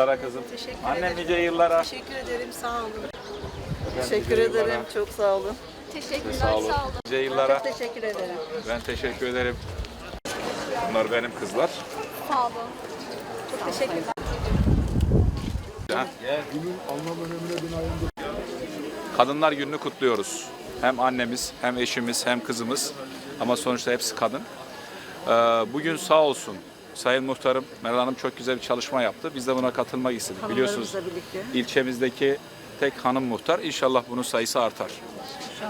yıllara kızım. Teşekkür Annem ederim. nice yıllara. Teşekkür ederim. Sağ olun. Teşekkür nice yıllara. ederim. Çok sağ olun. Teşekkürler, Sağ olun. Nice yıllara. Çok teşekkür ederim. Ben teşekkür ederim. Bunlar benim kızlar. Sağ olun. Çok teşekkürler. Ha? Kadınlar Günü'nü kutluyoruz. Hem annemiz, hem eşimiz, hem kızımız. Ama sonuçta hepsi kadın. Ee, Bugün sağ olsun Sayın Muhtarım Meral Hanım çok güzel bir çalışma yaptı. Biz de buna katılmak istedik. Biliyorsunuz birlikte. ilçemizdeki tek hanım muhtar. İnşallah bunun sayısı artar.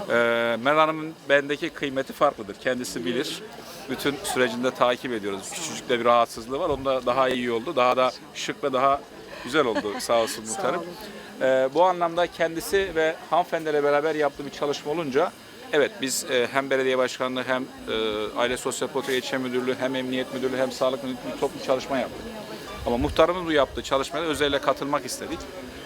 Ee, Meral Hanım'ın bendeki kıymeti farklıdır. Kendisi bilir. Bütün sürecinde takip ediyoruz. Küçücük de bir rahatsızlığı var. Onda daha iyi oldu. Daha da şık ve daha güzel oldu sağ olsun muhtarım. Ee, bu anlamda kendisi ve hanımefendiyle beraber yaptığı bir çalışma olunca evet biz e, hem belediye başkanlığı hem e, Aile Sosyal Politika İlçe Müdürlüğü hem Emniyet Müdürlüğü hem Sağlık Müdürlüğü toplu çalışma yaptık. Ama muhtarımız bu yaptığı çalışmaya özellikle katılmak istedik.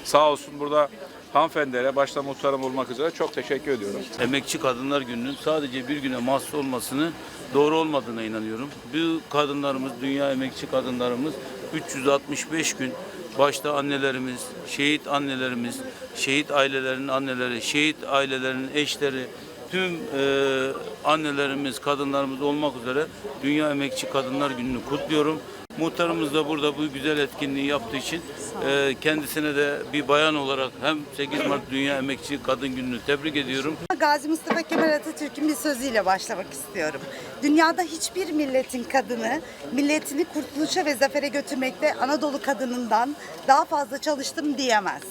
Sağ olsun burada hanımefendilere başta muhtarım olmak üzere çok teşekkür ediyorum. Emekçi Kadınlar Günü'nün sadece bir güne mahsus olmasını doğru olmadığına inanıyorum. Bu kadınlarımız, dünya emekçi kadınlarımız 365 gün başta annelerimiz, şehit annelerimiz, şehit ailelerinin anneleri, şehit ailelerinin eşleri, tüm e, annelerimiz, kadınlarımız olmak üzere Dünya Emekçi Kadınlar Günü'nü kutluyorum. Muhtarımız da burada bu güzel etkinliği yaptığı için e, kendisine de bir bayan olarak hem 8 Mart Dünya Emekçi Kadın Günü'nü tebrik ediyorum. Gazi Mustafa Kemal Atatürk'ün bir sözüyle başlamak istiyorum. Dünyada hiçbir milletin kadını milletini kurtuluşa ve zafere götürmekte Anadolu kadınından daha fazla çalıştım diyemez.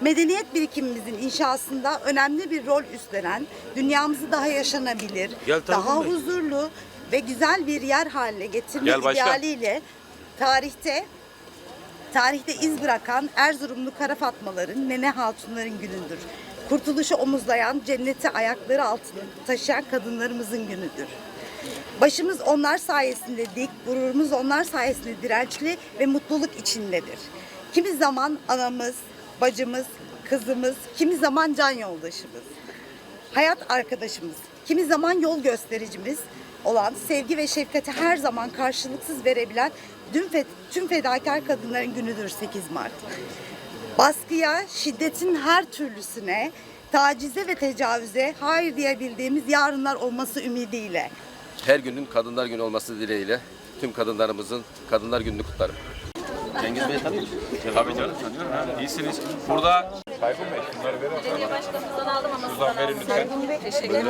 Medeniyet birikimimizin inşasında önemli bir rol üstlenen, dünyamızı daha yaşanabilir, Gel daha Bey. huzurlu ve güzel bir yer haline getirme Gel başkan. idealiyle tarihte tarihte iz bırakan Erzurumlu Kara Fatmaların, Nene Hatunların günüdür. Kurtuluşu omuzlayan, cenneti ayakları altında taşıyan kadınlarımızın günüdür. Başımız onlar sayesinde dik, gururumuz onlar sayesinde dirençli ve mutluluk içindedir. Kimi zaman anamız, bacımız, kızımız, kimi zaman can yoldaşımız hayat arkadaşımız, kimi zaman yol göstericimiz olan sevgi ve şefkati her zaman karşılıksız verebilen tüm, fe- tüm fedakar kadınların günüdür 8 Mart. Baskıya, şiddetin her türlüsüne, tacize ve tecavüze hayır diyebildiğimiz yarınlar olması ümidiyle. her günün Kadınlar Günü olması dileğiyle tüm kadınlarımızın Kadınlar Günü'nü kutlarım. Cengiz Bey tanıyor musun? Tabii canım tanıyorum. Ha. İyisiniz. Burada Tayfun Bey şunları verin. Belediye başkanımızdan aldım ama Buradan verin lütfen. Teşekkür ederim.